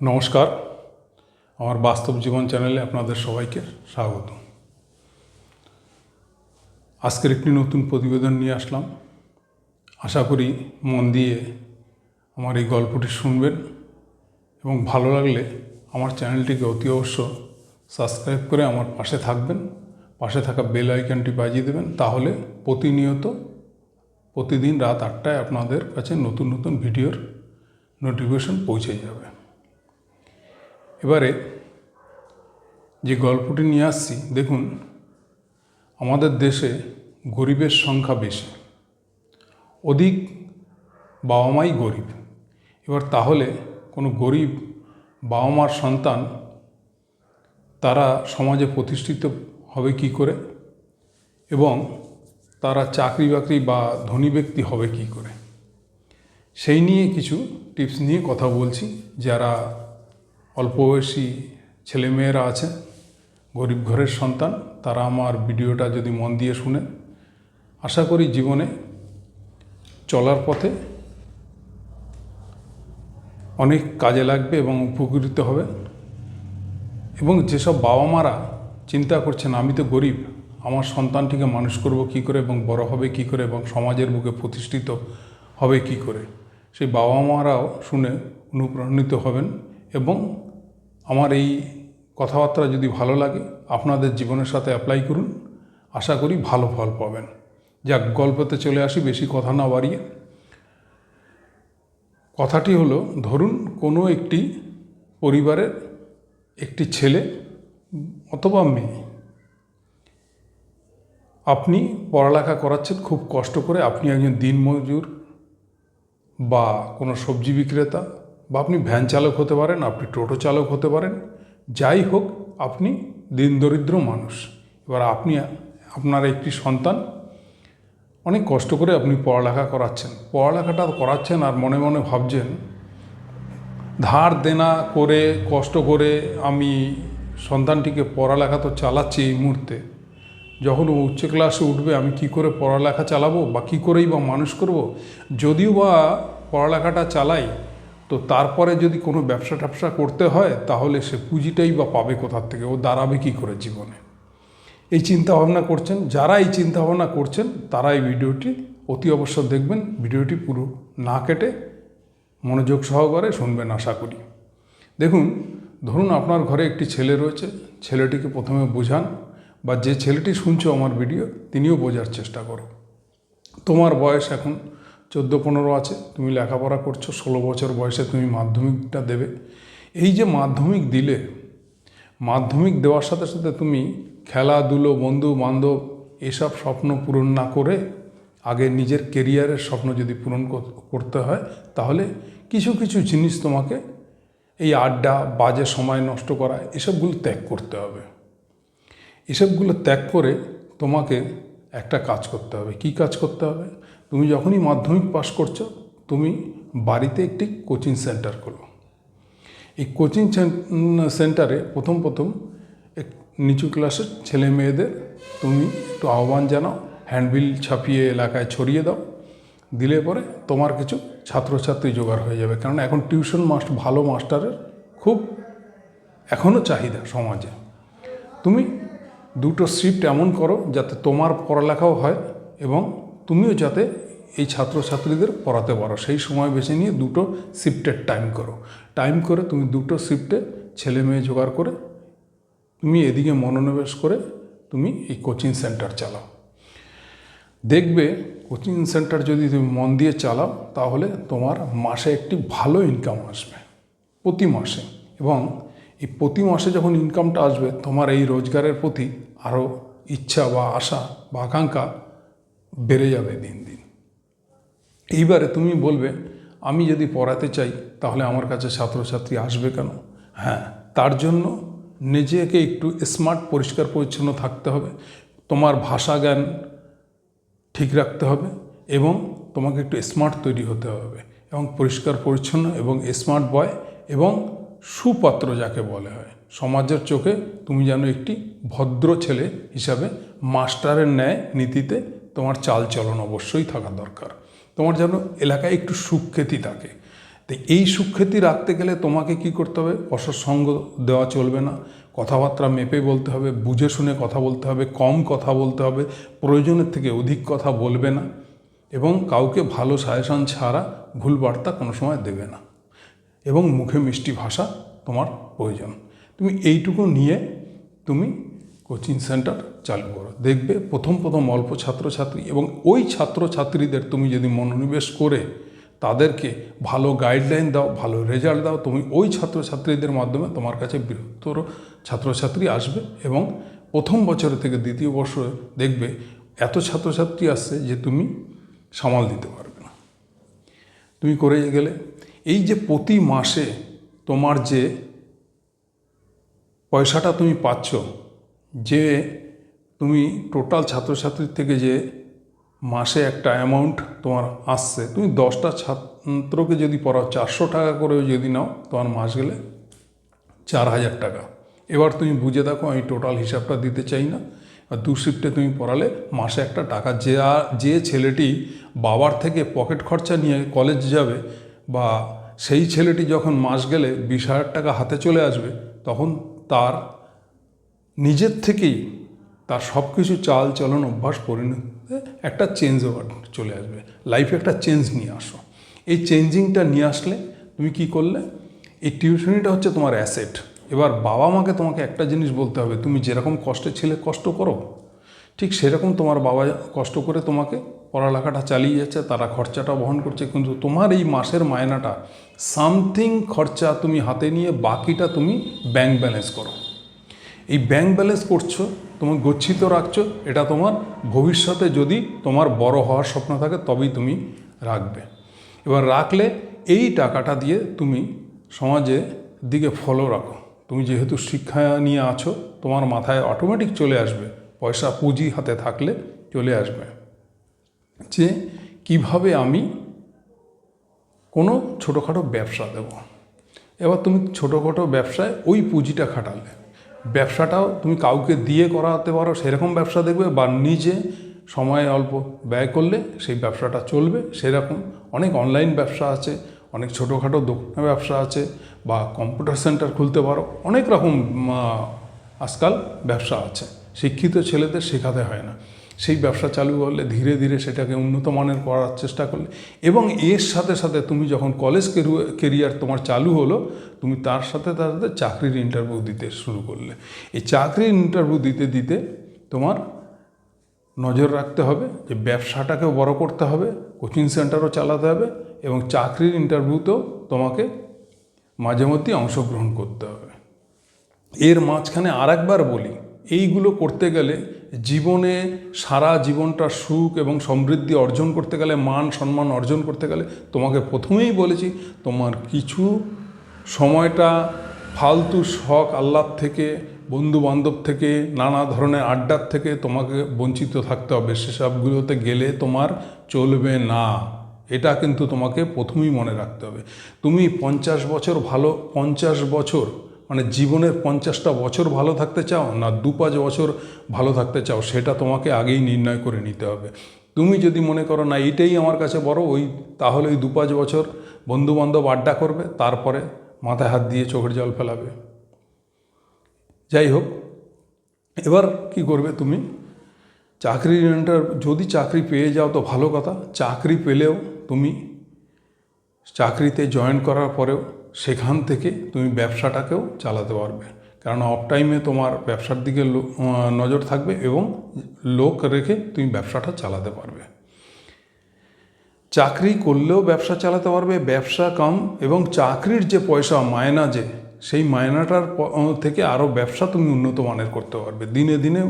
নমস্কার। আমার বাস্তব জীবন চ্যানেলে আপনাদের সবাইকে স্বাগত। আজকের একটি নতুন প্রতিবেদন নিয়ে আসলাম। আশা করি মন দিয়ে আমার এই গল্পটি শুনবেন এবং ভালো লাগলে আমার চ্যানেলটিকে অতি অবশ্য সাবস্ক্রাইব করে আমার পাশে থাকবেন। পাশে থাকা বেল আইকনটি বাজিয়ে দেবেন তাহলে প্রতিনিয়ত, প্রতিদিন রাত আটটায় আপনাদের কাছে নতুন নতুন ভিডিওর নোটিফিকেশন পৌঁছে যাবে। এবারে যে গল্পটি নিয়ে আসছি, দেখুন, আমাদের দেশে গরিবের সংখ্যা বেশি। অধিক বাবা মাই গরিব। এবার তাহলে কোনো গরিব বাবা মার সন্তান তারা সমাজে প্রতিষ্ঠিত হবে কি করে? এবং তারা চাকরি বাকরি বা ধনী ব্যক্তি হবে কি করে? সেই নিয়ে কিছু টিপস নিয়ে কথা বলছি, যারা অল্প বয়সী ছেলেমেয়েরা আছে, গরিব ঘরের সন্তান, তারা আমার ভিডিওটা যদি মন দিয়ে শুনে, আশা করি জীবনে চলার পথে অনেক কাজে লাগবে এবং উপকৃত হবে। এবং যেসব বাবা মারা চিন্তা করছেন, আমি তো গরিব, আমার সন্তানটিকে মানুষ করব কি করে এবং বড় হবে কি করে এবং সমাজের বুকে প্রতিষ্ঠিত হবে কি করে? সেই বাবা মারাও শুনে অনুপ্রাণিত হবেন এবং আমার এই কথাবার্তা যদি ভালো লাগে, আপনাদের জীবনের সাথে অ্যাপ্লাই করুন। আশা করি ভালো ফল পাবেন। যাক, গল্পতে চলে আসি, বেশি কথা না বাড়িয়ে। কথাটি হলো, ধরুন কোনো একটি পরিবারের একটি ছেলে অথবা মেয়ে, আপনি পড়ালেখা করাচ্ছেন, খুব কষ্ট করে আপনি একজন দিনমজুর বা কোনো সবজি বিক্রেতা বা আপনি ভ্যান চালক হতে পারেন, আপনি টোটো চালক হতে পারেন, যাই হোক, আপনি দিন দরিদ্র মানুষ। এবার আপনি, আপনার একটি সন্তান, অনেক কষ্ট করে আপনি পড়ালেখা করাচ্ছেন। পড়ালেখাটা করাচ্ছেন আর মনে মনে ভাবছেন, ধার দেনা করে, কষ্ট করে আমি সন্তানটিকে পড়ালেখা তো চালাচ্ছি এই মুহূর্তে। যখন ও উচ্চ ক্লাসে উঠবে, আমি কি করে পড়ালেখা চালাবো বা কী করেই বা মানুষ করব? যদিও বা পড়ালেখাটা চালাই তো তারপরে যদি কোনো ব্যবসা ট্যাবসা করতে হয়, তাহলে সে পুঁজিটাই বা পাবে কোথার থেকে? ও দাঁড়াবে কী করে জীবনে? এই চিন্তা ভাবনা করছেন, যারা এই চিন্তা ভাবনা করছেন, তারা এই ভিডিওটি অতি অবশ্য দেখবেন। ভিডিওটি পুরো না কেটে মনোযোগ সহকারে শুনবেন আশা করি। দেখুন, ধরুন আপনার ঘরে একটি ছেলে রয়েছে, ছেলেটিকে প্রথমে বোঝান, বা যে ছেলেটি শুনছো আমার ভিডিও, তিনিও বোঝার চেষ্টা করো। তোমার বয়স এখন চোদ্দ পনেরো আছে, তুমি লেখাপড়া করছ, ষোলো বছর বয়সে তুমি মাধ্যমিকটা দেবে। এই যে মাধ্যমিক দিলে, মাধ্যমিক দেওয়ার সাথে সাথে তুমি খেলাধুলো বন্ধু বান্ধব এসব স্বপ্ন পূরণ না করে আগে নিজের কেরিয়ারের স্বপ্ন যদি পূরণ করতে হয়, তাহলে কিছু কিছু জিনিস তোমাকে এই আড্ডা, বাজে সময় নষ্ট করা, এসবগুলো ত্যাগ করতে হবে। এসবগুলো ত্যাগ করে তোমাকে একটা কাজ করতে হবে। কি কাজ করতে হবে? তুমি যখনই মাধ্যমিক পাশ করছ, তুমি বাড়িতে একটি কোচিং সেন্টার খোলো। এই কোচিং সেন্টারে প্রথম প্রথম এক, নিচু ক্লাসের ছেলে মেয়েদের তুমি একটু আহ্বান জানাও হ্যান্ডবিল ছাপিয়ে এলাকায় ছড়িয়ে দাও, দিলে পরে তোমার কিছু ছাত্রছাত্রী জোগাড় হয়ে যাবে। কারণ এখন টিউশন মাস্ট ভালো মাস্টারের খুব এখনও চাহিদা সমাজে। তুমি দুটো শিফট এমন করো যাতে তোমার পড়ালেখাও হয় এবং তুমিও যাতে এই ছাত্রছাত্রীদের পড়াতে পারো। সেই সময় বেছে নিয়ে দুটো শিফটের টাইম করো। টাইম করে তুমি দুটো শিফটে ছেলে মেয়ে জোগাড় করে, তুমি এদিকে মনোনিবেশ করে তুমি এই কোচিং সেন্টার চালাও। দেখবে কোচিং সেন্টার যদি তুমি মন দিয়ে চালাও, তাহলে তোমার মাসে একটি ভালো ইনকাম আসবে, প্রতি মাসে। এবং এই প্রতি মাসে যখন ইনকামটা আসবে, তোমার এই রোজগারের প্রতি আরও ইচ্ছা বা আশা বা আকাঙ্ক্ষা বেড়ে যাবে দিন দিন। এইবারে তুমি বলবে, আমি যদি পড়াতে চাই, তাহলে আমার কাছে ছাত্রছাত্রী আসবে কেন? হ্যাঁ তার জন্য নিজেকে একটু স্মার্ট পরিষ্কার, পরিচ্ছন্ন থাকতে হবে। তোমার ভাষা জ্ঞান ঠিক রাখতে হবে এবং তোমাকে একটু স্মার্ট তৈরি হতে হবে এবং পরিষ্কার, পরিচ্ছন্ন এবং স্মার্ট বয় এবং সুপাত্র যাকে বলে হয়। সমাজের চোখে তুমি যেন একটি ভদ্র ছেলে হিসাবে মাস্টারের ন্যায় নীতিতে তোমার চাল চলন অবশ্যই থাকা দরকার। তোমার যেন এলাকায় একটু সুখ্যাতি থাকে। তো এই সুখ্যাতি রাখতে গেলে তোমাকে কি করতে হবে? অসৎসঙ্গ দেওয়া চলবে না। কথাবার্তা মেপে বলতে হবে, বুঝে শুনে কথা বলতে হবে, কম কথা বলতে হবে, প্রয়োজনের থেকে অধিক কথা বলবে না এবং কাউকে ভালো সাজেশন ছাড়া ভুল বার্তা কোনো সময় দেবে না এবং মুখে মিষ্টি ভাষা তোমার প্রয়োজন। তুমি এইটুকু নিয়ে তুমি কোচিং সেন্টার চালু করো। দেখবে প্রথম প্রথম অল্প ছাত্রছাত্রী এবং ওই ছাত্রছাত্রীদের তুমি যদি মনোনিবেশ করে তাদেরকে ভালো গাইডলাইন দাও, ভালো রেজাল্ট দাও, তুমি ওই ছাত্রছাত্রীদের মাধ্যমে তোমার কাছে বৃহত্তর ছাত্রছাত্রী আসবে এবং প্রথম বছর থেকে দ্বিতীয় বছরে দেখবে এত ছাত্রছাত্রী আসছে যে তুমি সামাল দিতে পারবে না। তুমি করে গেলে এই যে প্রতি মাসে তোমার যে পয়সাটা তুমি পাচ্ছ যে তুমি টোটাল ছাত্রছাত্রীর থেকে যে মাসে একটা অ্যামাউন্ট তোমার আসছে, তুমি দশটা ছাত্রকে যদি পড়াও, চারশো টাকা করেও যদি নাও, তোমার মাস গেলে চার হাজার টাকা। এবার তুমি বুঝে দেখো, আমি টোটাল হিসাবটা দিতে চাই না। আর দু শিফটে তুমি পড়ালে মাসে একটা টাকা, যে যে ছেলেটি বাবার থেকে পকেট খরচা নিয়ে কলেজ যাবে বা সেই ছেলেটি যখন মাস গেলে বিশ হাজার টাকা হাতে চলে আসবে, তখন তার নিজের থেকেই তার সব কিছু চাল চলন অভ্যাস পরিণতিতে একটা চেঞ্জ ওভার চলে আসবে। লাইফে একটা চেঞ্জ নিয়ে আসো। এই চেঞ্জিংটা নিয়ে আসলে তুমি কি করলে? এই টিউশনিটা হচ্ছে তোমার অ্যাসেট এবার বাবা মাকে তোমাকে একটা জিনিস বলতে হবে, তুমি যেরকম কষ্টে ছেলে কষ্ট করো, ঠিক সেরকম তোমার বাবা কষ্ট করে তোমাকে পড়ালেখাটা চালিয়ে যাচ্ছে, তারা খরচাটা বহন করছে। কিন্তু তোমার এই মাসের মায়নাটা সামথিং খরচা তুমি হাতে নিয়ে বাকিটা তুমি ব্যাংক ব্যালেন্স করো। এই ব্যাংক ব্যালেন্স করছ, তোমার গচ্ছিত রাখছো, এটা তোমার ভবিষ্যতে যদি তোমার বড় হওয়ার স্বপ্ন থাকে, তবেই তুমি রাখবে। এবার রাখলে এই টাকাটা দিয়ে তুমি সমাজে দিকে ফলো রাখো। তুমি যেহেতু শিক্ষা নিয়ে আছো, তোমার মাথায় অটোমেটিক চলে আসবে। পয়সা পুঁজি হাতে থাকলে চলে আসবে। যে কীভাবে আমি কোনো ছোটোখাটো ব্যবসা দেব? এবার তুমি ছোটোখাটো ব্যবসায় ওই পুঁজিটা খাটালে। ব্যবসাটাও তুমি কাউকে দিয়ে করাতে পারো, সেরকম ব্যবসা দেখবে বা নিজে সময় অল্প ব্যয় করলে সেই ব্যবসাটা চলবে। সেরকম অনেক অনলাইন ব্যবসা আছে, অনেক ছোটোখাটো দোকানে ব্যবসা আছে বা কম্পিউটার সেন্টার খুলতে পারো, অনেক রকম আজকাল ব্যবসা আছে। শিক্ষিত ছেলেদের শেখাতে হয় না। সেই ব্যবসা চালু করলে ধীরে ধীরে সেটাকে উন্নত মানের করার চেষ্টা করলে এবং এর সাথে সাথে তুমি যখন কলেজ কেরিয়ার তোমার চালু হলো, তুমি তার সাথে তার সাথে চাকরির ইন্টারভিউ দিতে শুরু করলে। এই চাকরির ইন্টারভিউ দিতে দিতে তোমার নজর রাখতে হবে যে ব্যবসাটাকেও বড় করতে হবে কোচিং সেন্টারও চালাতে হবে এবং চাকরির ইন্টারভিউতেও তোমাকে মাঝে মধ্যে অংশগ্রহণ করতে হবে। এর মাঝখানে আরেকবার বলি এইগুলো করতে গেলে জীবনে সারা জীবনটা সুখ এবং সমৃদ্ধি অর্জন করতে গেলে, মান সম্মান অর্জন করতে গেলে, তোমাকে প্রথমেই বলেছি, তোমার কিছু সময়টা ফালতু শখ আহ্লাদ থেকে বন্ধু বান্ধব থেকে, নানা ধরনের আড্ডার থেকে তোমাকে বঞ্চিত থাকতে হবে। সেসবগুলোতে গেলে তোমার চলবে না। এটা কিন্তু তোমাকে প্রথমেই মনে রাখতে হবে। তুমি পঞ্চাশ বছর ভালো, পঞ্চাশ বছর মানে জীবনের পঞ্চাশটা বছর ভালো থাকতে চাও না দু পাঁচ বছর ভালো থাকতে চাও, সেটা তোমাকে আগেই নির্ণয় করে নিতে হবে। তুমি যদি মনে করো, না এটাই আমার কাছে বড়, ওই তাহলে ওই দু পাঁচ বছর বন্ধুবান্ধব আড্ডা করবে, তারপরে মাথায় হাত দিয়ে চোখের জল ফেলাবে। যাই হোক, এবার কি করবে তুমি? চাকরির ইন্টার, যদি চাকরি পেয়ে যাও তো ভালো কথা, চাকরি পেলেও তুমি চাকরিতে জয়েন করার পরেও সেখান থেকে তুমি ব্যবসাটাকেও চালাতে পারবে। কারণ অফ টাইমে তোমার ব্যবসার দিকে নজর থাকবে এবং লোক রেখে তুমি ব্যবসাটা চালাতে পারবে। চাকরি করলেও ব্যবসা চালাতে পারবে, ব্যবসা কম এবং চাকরির যে পয়সা মায়না যে, সেই মায়নাটার থেকে আরও ব্যবসা তুমি উন্নত মানের করতে পারবে, দিনে দিনে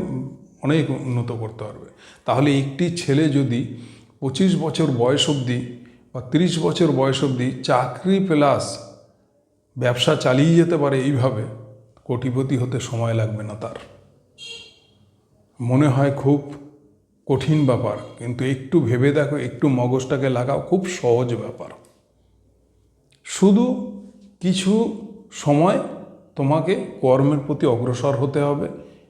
অনেক উন্নত করতে পারবে। তাহলে একটি ছেলে যদি পঁচিশ বছর বয়স অবধি বা তিরিশ বছর বয়স অবধি চাকরি প্লাস ব্যবসা চালিয়ে যেতে পারে এইভাবে, কোটিপতি হতে সময় লাগবে না তার। মনে হয় খুব কঠিন ব্যাপার, কিন্তু একটু ভেবে দেখো, একটু মগজটাকে লাগাও, খুব সহজ ব্যাপার। শুধু কিছু সময় তোমাকে কর্মের প্রতি অগ্রসর হতে হবে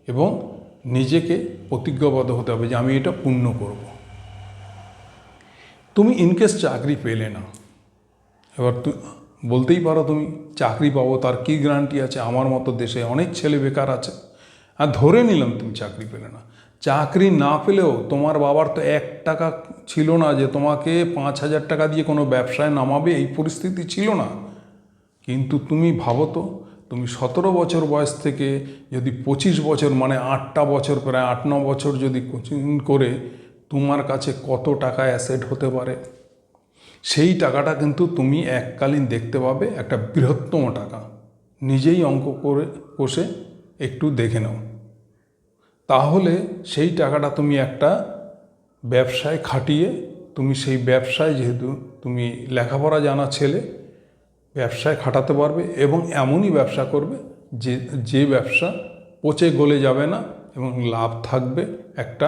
এবং নিজেকে প্রতিজ্ঞাবদ্ধ হতে হবে যে আমি এটা পূর্ণ করব। তুমি ইনকেস চাকরি পেলে না, এবার তু- বলতেই পারো তুমি চাকরি পাবো, তার কী গ্যারান্টি আছে? আমার মতো দেশে অনেক ছেলে বেকার আছে। আর ধরে নিলাম তুমি চাকরি পেলে না। চাকরি না পেলেও তোমার বাবার তো এক টাকা ছিল না যে তোমাকে পাঁচ হাজার টাকা দিয়ে কোনো ব্যবসায় নামাবে, এই পরিস্থিতি ছিল না। কিন্তু তুমি ভাবো তো, তুমি সতেরো বছর বয়স থেকে যদি পঁচিশ বছর মানে আটটা বছর, প্রায় আট, ন বছর যদি কোচিং করে, তোমার কাছে কত টাকা অ্যাসেট হতে পারে? সেই টাকাটা কিন্তু তুমি এককালীন দেখতে পাবে, একটা বৃহত্তম টাকা। নিজেই অঙ্ক করে কষে একটু দেখে নাও। তাহলে সেই টাকাটা তুমি একটা ব্যবসায় খাটিয়ে, তুমি সেই ব্যবসায় যেহেতু তুমি লেখাপড়া জানা ছেলে, ব্যবসায় খাটাতে পারবে এবং এমনই ব্যবসা করবে যে যে ব্যবসা পচে গলে যাবে না এবং লাভ থাকবে একটা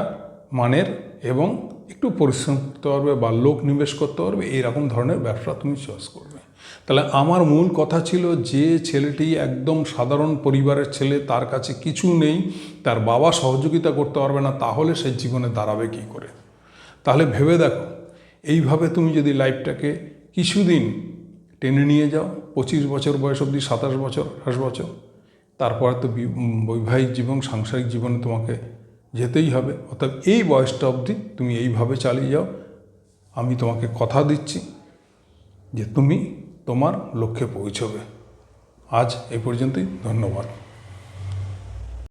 মানের এবং একটু পরিশ্রম করতে পারবে বা লোক নিবেশ করতে পারবে, এইরকম ধরনের ব্যবসা তুমি চয়েস করবে। তাহলে আমার মূল কথা ছিল যে ছেলেটি একদম সাধারণ পরিবারের ছেলে, তার কাছে কিছু নেই, তার বাবা সহযোগিতা করতে পারবে না, তাহলে সে জীবনে দাঁড়াবে কী করে? তাহলে ভেবে দেখো, এইভাবে তুমি যদি লাইফটাকে কিছুদিন টেনে নিয়ে যাও, পঁচিশ বছর বয়স অবধি, সাতাশ বছর, আঠাশ বছর, তারপরে তো বৈবাহিক জীবন, সাংসারিক জীবনে তোমাকে যেতেই হবে। অর্থাৎ এই বয়সটা অবধি তুমি এইভাবে চালিয়ে যাও। আমি তোমাকে কথা দিচ্ছি যে তুমি তোমার লক্ষ্যে পৌঁছবে। আজ এই পর্যন্তই। ধন্যবাদ।